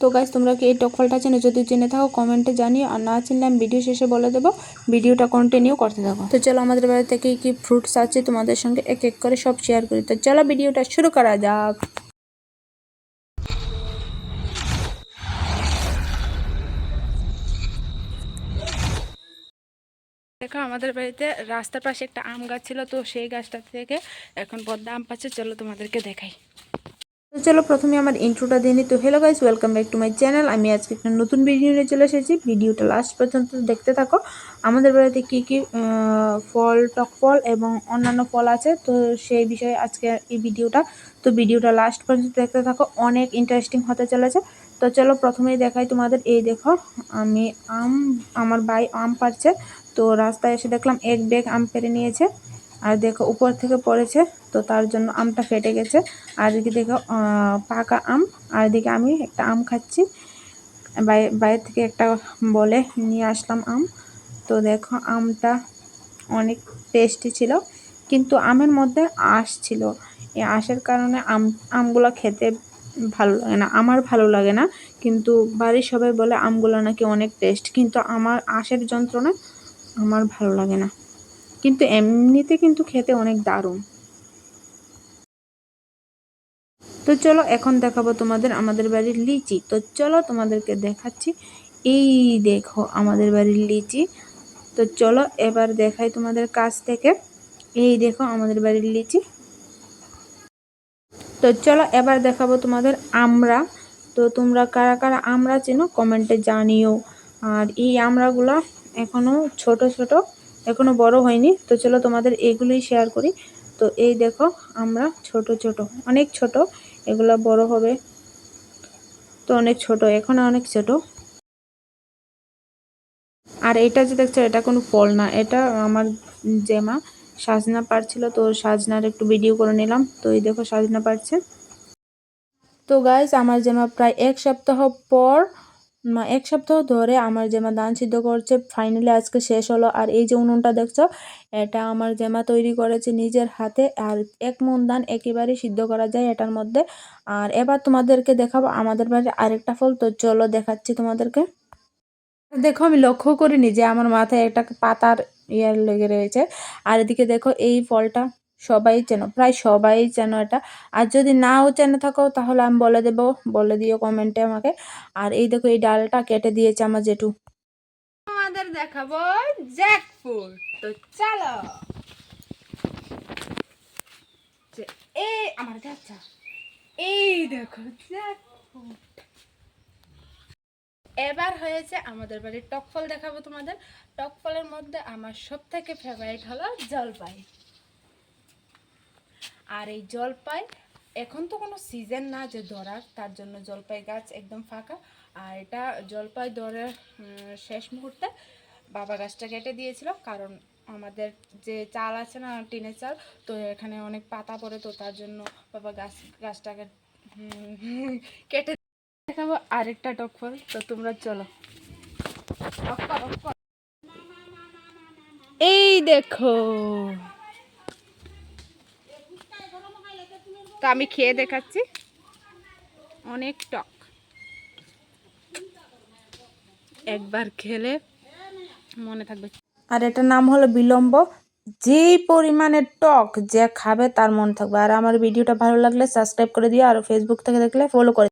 তো গাইজ তোমরা কি এই টক ফলটা চেনো? যদি জেনে থাকো, কমেন্টে জানিও। আর না চিনলে আমি ভিডিও শেষে বলে দেবো ভিডিওটা কন্টিনিউ করতে থাকো। তো চলো, আমাদের বাড়িতে কি কি ফ্রুটস আছে তোমাদের সঙ্গে এক এক করে সব শেয়ার করি। তো চলো ভিডিওটা শুরু করা যাক। দেখো, আমাদের বাড়িতে রাস্তার পাশে একটা আম গাছ ছিল, তো সেই গাছটা থেকে এখন পদ্মা আম পাচ্ছে। চলো তোমাদেরকে দেখাই। তো চলো প্রথমে আমার ইন্ট্রোটা দিয়ে নিই তো hello guys welcome back to my channel আমি আজকে একটা নতুন ভিডিও নিয়ে চলে এসেছি। ভিডিওটা লাস্ট পর্যন্ত দেখতে থাকো। আমাদের বাড়িতে কি কি ফল, টক ফল এবং অন্যান্য ফল আছে, তো সেই বিষয়ে আজকে এই ভিডিওটা। তো ভিডিওটা লাস্ট পর্যন্ত দেখতে থাকো। অনেক ইন্টারেস্টিং হতে চলেছে। তো চলো প্রথমেই দেখাই তোমাদের। এই দেখো, আমি আম, আমার ভাই আম পারছে তো রাস্তায় এসে দেখলাম এক ব্যাগ আম পেরে নিয়েছে। আর দেখো উপর থেকে পড়েছে, তো তার জন্য আমটা ফেটে গেছে। আর এদিকে দেখো পাকা আম, আর এদিকে আমি একটা আম খাচ্ছি। বাই- বাইরে থেকে একটা বলে নিয়ে আসলাম আম। তো দেখো আমটা অনেক টেস্টি ছিল, কিন্তু আমের মধ্যে আঁশ ছিল। এই আঁশের কারণে আম, আমগুলো খেতে ভালো লাগে না, আমার ভালো লাগে না। কিন্তু বাড়ির সবাই বলে আমগুলো নাকি অনেক টেস্ট, কিন্তু আমার আঁশের যন্ত্রণা আমার ভালো লাগে না। কিন্তু এমনিতে কিন্তু খেতে অনেক দারুণ। তো চলো এখন দেখাবো তোমাদের আমাদের বাড়ির লিচি। তো চলো তোমাদেরকে দেখাচ্ছি। এই দেখো আমাদের বাড়ির লিচি। তো চলো এবার দেখাই তোমাদের কাছ থেকে। এই দেখো আমাদের বাড়ির লিচি। তো চলো এবার দেখাবো তোমাদের আমরা। তো তোমরা কারা কারা আমরা চেনো কমেন্টে জানিও। আর এই আমরাগুলো এখনও ছোট ছোট এখনও বড় হয়নি। তো চলো তোমাদের এগুলোই শেয়ার করি। তো এই দেখো, আমরা ছোট ছোট, অনেক ছোট, এগুলো বড় হবে। তো অনেক ছোট, এখনও অনেক ছোট। আর এটা যে দেখছ, এটা কোনো ফল না, এটা আমার জেমা। সাজনা পারছিল তো সাজনার একটু ভিডিও করে নিলাম। তো এই দেখো, সাজনা পারছে তো গাইজ আমার জেমা প্রায় এক সপ্তাহ পর এক সপ্তাহ ধরে আমার জেমা ধান সিদ্ধ করছে ফাইনালি আজকে শেষ হলো। আর এই যে উনুনটা দেখছ, এটা আমার জেমা তৈরি করেছে নিজের হাতে, আর এক মন ধান একেবারে সিদ্ধ করা যায় এটার মধ্যে। আর এবার তোমাদেরকে দেখাবো আমাদের বাড়ির আরেকটা ফল, তো চলো দেখাচ্ছি তোমাদেরকে। দেখো, আমি লক্ষ্য করিনি যে আমার মাথায় একটা পাতার ইয়ার লেগে রয়েছে। আর এদিকে দেখো, এই ফলটা সবাই চেনো প্রায় সবাই চেনো এটা, আর যদি নাও চেনে থাকো তাহলে আমি বলে দেবো, বলে দিও কমেন্টে আমাকে। আর এই দেখো, এই ডালটা কেটে দিয়েছে আমার জেঠু। আমাদের দেখাবো জ্যাকফ্রুট। তো চলো। এই আমার যাচ্ছা এই দেখো, জ্যাকফ্রুট। এবার হয়েছে আমাদের বাড়ির টক ফল দেখাবো তোমাদের। টক ফলের মধ্যে আমার সব থেকে ফেভারিট হলো জলপাই। আর এই জলপাই, এখন তো কোনো সিজন না যে ধরার, তার জন্য জলপাই গাছ একদম ফাঁকা। আর এটা জলপাই ধরার শেষ মুহূর্তে বাবা গাছটা কেটে দিয়েছিল, কারণ আমাদের যে চাল আছে না, টিনের চাল, তো এখানে অনেক পাতা পড়ে, তো তার জন্য বাবা গাছ, গাছটাকে কেটে দেখাবো। আরেকটা টক ফল, তো তোমরা চলো। এই দেখো। তো আমি খেয়ে দেখাচ্ছি। অনেক টক। একবার খেলে মনে থাকবে। আর এটার নাম হলো বিলম্ব। যেই পরিমাণে টক যে খাবে তার মন থাকবে। আর আমার ভিডিওটা ভালো লাগলে সাবস্ক্রাইব করে দিও, আর ফেসবুক থেকে দেখলে ফলো করে